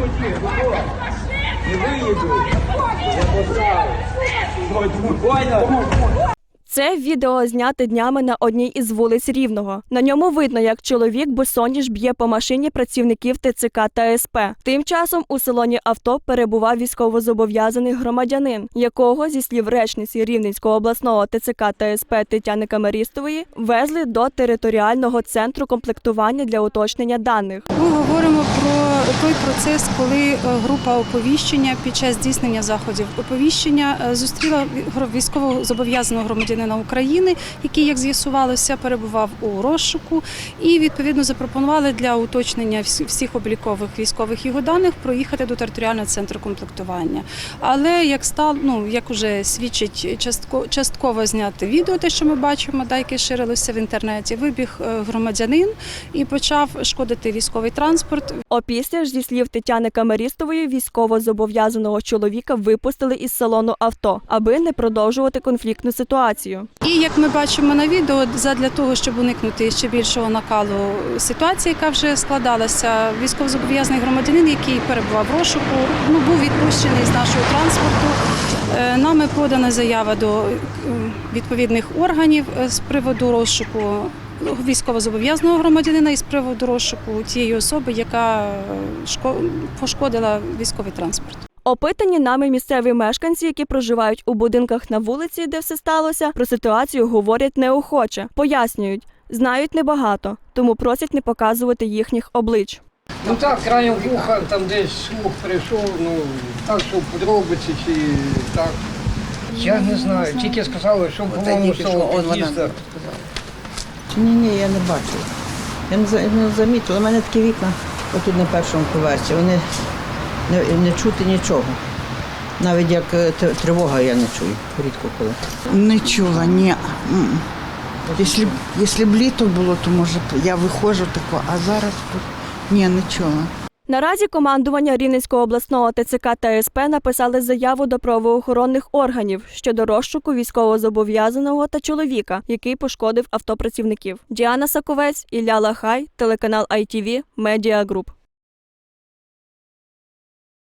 хотів, ну, не виїду. Я поставив. Понял? Це відео зняте днями на одній із вулиць Рівного. На ньому видно, як чоловік босоніж б'є по машині працівників ТЦК та СП. Тим часом у салоні авто перебував військовозобов'язаний громадянин, якого, зі слів речниці Рівненського обласного ТЦК та СП Тетяни Камерістової, везли до територіального центру комплектування для уточнення даних. Ми говоримо про той процес, коли е, група оповіщення під час здійснення заходів оповіщення е, зустріла військово зобов'язаного громадянина України, який, як з'ясувалося, перебував у розшуку, і відповідно запропонували для уточнення всіх облікових військових його даних проїхати до територіального центру комплектування. Але як стало, ну як уже свідчить частко, частково зняте відео, те, що ми бачимо, да, яке ширилося в інтернеті, вибіг е, громадянин і почав шкодити військовий транспорт. Опісля ж, зі слів Тетяни Камерістової, військовозобов'язаного чоловіка випустили із салону авто, аби не продовжувати конфліктну ситуацію. І як ми бачимо на відео, задля того, щоб уникнути ще більшого накалу ситуації, яка вже складалася, військовозобов'язаний громадянин, який перебував в розшуку, ну був відпущений з нашого транспорту. Е, Нами подана заява до е, відповідних органів е, з приводу розшуку військовозобов'язаного громадянина і з приводу розшуку тієї особи, яка пошкодила військовий транспорт. Опитані нами місцеві мешканці, які проживають у будинках на вулиці, де все сталося, про ситуацію говорять неохоче, пояснюють, знають небагато, тому просять не показувати їхніх облич. Ну так, краєм вуха, там десь слух прийшов, ну так, що подробиці чи так. Я не знаю, тільки сказали, що по-моєму з того. Ні, ні, я не бачила. Я не замітила. У мене такі вікна отут на першому поверсі. Вони не, не чути нічого. Навіть як е, тривога я не чую, рідко коли. Не чула, ні. Якщо, б- якщо б літо було, то може я виходжу тако, а зараз тут ні, не чула. Наразі командування Рівненського обласного ТЦК та СП написали заяву до правоохоронних органів щодо розшуку військовозобов'язаного та чоловіка, який пошкодив автопрацівників. Діана Саковець, Ілля Лахай, телеканал ITV, Медіа Груп.